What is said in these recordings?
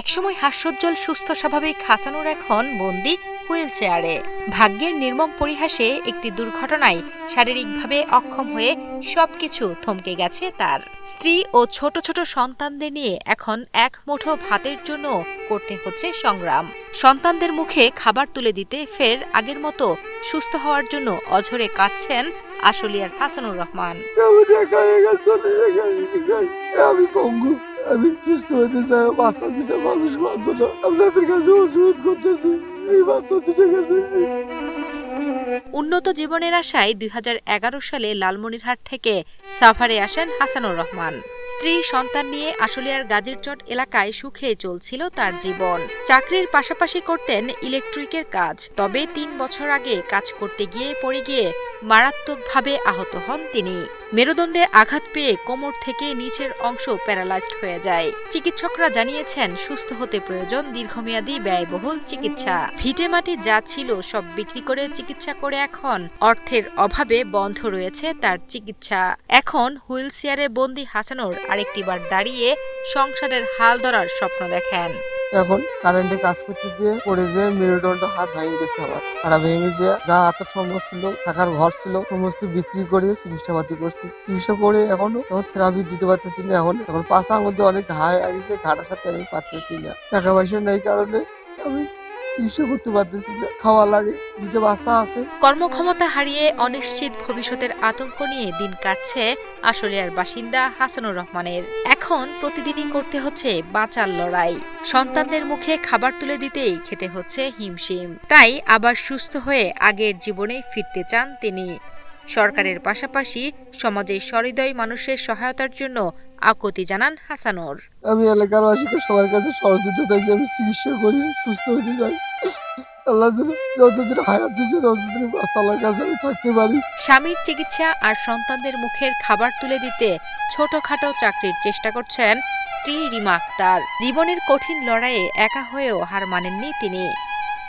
একসময় হাস্যোজ্জ্বল, সুস্থ, স্বাভাবিক হাসানুর এখন বন্দি হুইল চেয়ারে ভাগ্যের নির্মম পরিহাসে একটি দুর্ঘটনায় শারীরিকভাবে অক্ষম হয়ে সবকিছু থমকে গেছে তার। স্ত্রী ও ছোট ছোট সন্তানদের নিয়ে এখন এক মুঠো ভাতের জন্য করতে হচ্ছে সংগ্রাম। সন্তানদের মুখে খাবার তুলে দিতে ফের আগের মতো সুস্থ হওয়ার জন্য অঝরে কাঁদছেন আশুলিয়ার হাসানুর রহমান। আমি আমি সুস্থ হইতে চাই বাচ্চা দুটা মানুষ হওয়ার জন্য আপনাদের কাছে অনুরোধ করতেছি, এই বাচ্চা দুটা কাছে। উন্নত জীবনের আশায় দুই হাজার এগারো সালে লালমনিরহাট থেকে সাভারে আসেন হাসানুর রহমান। স্ত্রী, সন্তান নিয়ে আশুলিয়ার গাজীরচট এলাকায় সুখে চলছিল তার জীবন। চাকরির পাশাপাশি করতেন ইলেকট্রিকের কাজ। তবে তিন বছর আগে কাজ করতে গিয়ে পড়ে গিয়ে মারাত্মকভাবে আহত হন তিনি। মেরুদণ্ডে আঘাত পেয়ে কোমর থেকে নিচের অংশ প্যারালাইজড হয়ে যায়। চিকিৎসকরা জানিয়েছেন, সুস্থ হতে প্রয়োজন দীর্ঘমেয়াদী ব্যয়বহুল চিকিৎসা। ভিটে মাটি যা ছিল সব বিক্রি করে চিকিৎসা করে এখন অর্থের অভাবে বন্ধ রয়েছে তার চিকিৎসা। এখন হুইল চেয়ারে বন্দি হাসানোর আরেকটিবার দাঁড়িয়ে সংসারের হাল ধরার স্বপ্ন দেখেন। এখন কারেন্টে কাজ করতে যেয়ে পড়ে যেয়ে মেরুদণ্ড হাত ভেঙে গেছে আমার হাড়া ভেঙে যে যা হাতের সম্ভব ছিল, থাকার ঘর ছিল, সমস্ত বিক্রি করে চিকিৎসা পাতি করছি। চিকিৎসা করে এখন এখন থেরাপি দিতে পারতেছি না এখন। এখন পাশার মধ্যে অনেক হাই আগেছে ঘাটার সাথে আমি পারতেছি না। টাকা পয়সা নেই কারণে আমি চিকিৎসা করতে পারতেছি না। খাওয়া লাগে, দুটো বাচ্চা আছে। কর্মক্ষমতা হারিয়ে অনিশ্চিত ভবিষ্যতের আতঙ্ক নিয়ে দিন কাটছে আশুলিয়ার বাসিন্দা হাসানুর রহমানের। এখন প্রতিদিনই করতে হচ্ছে বাঁচার লড়াই। সন্তানদের মুখে খাবার তুলে দিতেই খেতে হচ্ছে হিমশিম। তাই আবার সুস্থ হয়ে আগের জীবনে ফিরতে চান তিনি। সরকারের পাশাপাশি সমাজের সহৃদয় মানুষের সহায়তার জন্য আকুতি জানান হাসানুর। আমি এলাকার বাসীকে সবার কাছে সহযোগিতা চাইছি আমি চিকিৎসা করি সুস্থ হতে চাই। আল্লাহ যেন যতদিন হায়াত ততদিন আল্লাহর কাছে আমি থাকতে পারি। স্বামীর চিকিৎসা আর সন্তানদের মুখের খাবার তুলে দিতে ছোটখাটো চাকরির চেষ্টা করছেন স্ত্রী রিমা আক্তার। জীবনের কঠিন লড়াইয়ে একা হয়েও হার মানেননি তিনি।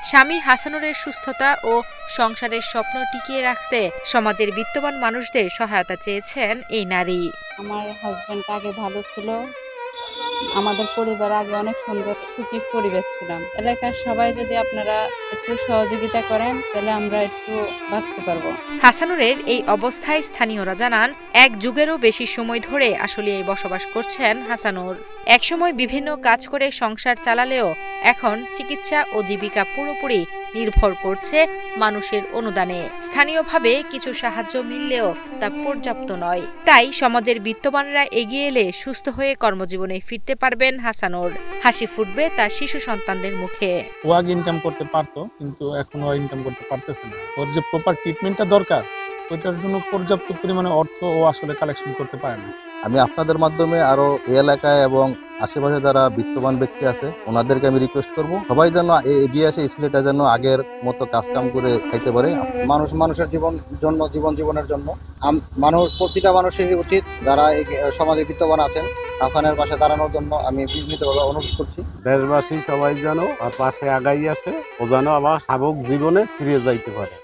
স্বামী হাসানুরের সুস্থতা ও সংসারের স্বপ্ন টিকিয়ে রাখতে সমাজের বিত্তবান মানুষদের সহায়তা চেয়েছেন এই নারী। আমার হাজব্যান্ড আগে ভালো ছিল। আমাদের পরিবার আগে অনেক সুন্দর, সুখী পরিবেশ ছিলাম। এলাকার সবাই যদি আপনারা একটু সহযোগিতা করেন, তাহলে আমরা একটু বাঁচতে পারব। হাসানুরের এই অবস্থায় স্থানীয়রা জানান, এক যুগেরও বেশি সময় ধরে আসলে এই বসবাস করছেন হাসানুর। একসময় বিভিন্ন কাজ করে সংসার চালালেও এখন চিকিৎসা ও জীবিকা পুরোপুরি নির্ভর করছে মানুষের অনুদানে। স্থানীয়ভাবে কিছু সাহায্য মিললেও তা পর্যাপ্ত নয়। তাই সমাজের বিত্তবানরা এগিয়ে এলে সুস্থ হয়ে কর্মজীবনে ফিরতে পারবেন হাসানোর। হাসি ফুটবে তার শিশু সন্তানদের মুখে। ওয়াগ ইনকাম করতে পারতো, কিন্তু এখন ইনকাম করতে পারতেছে না। ওর যে প্রপার ট্রিটমেন্টটা দরকার ওইটার জন্য পর্যাপ্ত পরিমাণে অর্থ ও আসলে কালেকশন করতে পারে না। আমি আপনাদের মাধ্যমে আরও এই এলাকায় এবং আশেপাশে যারা বিত্তবান ব্যক্তি আছে ওনাদেরকে আমি রিকোয়েস্ট করব। সবাই যেন এ- এগিয়ে আসে ছেলেটা যেন আগের মতো কাজ কাম করে খাইতে পারে। মানুষ মানুষের জীবন জন্য জীবন জীবনের জন্য। আম- মানুষ প্রতিটা মানুষেরই উচিত যারা সমাজে বিত্তবান আছেন হাসানের পাশে দাঁড়ানোর জন্য আমি বিনীতভাবে অনুরোধ করছি। দেশবাসী সবাই যেন আর পাশে আগাই আসে ও যেন আবার সাবক জীবনে ফিরে যাইতে পারে।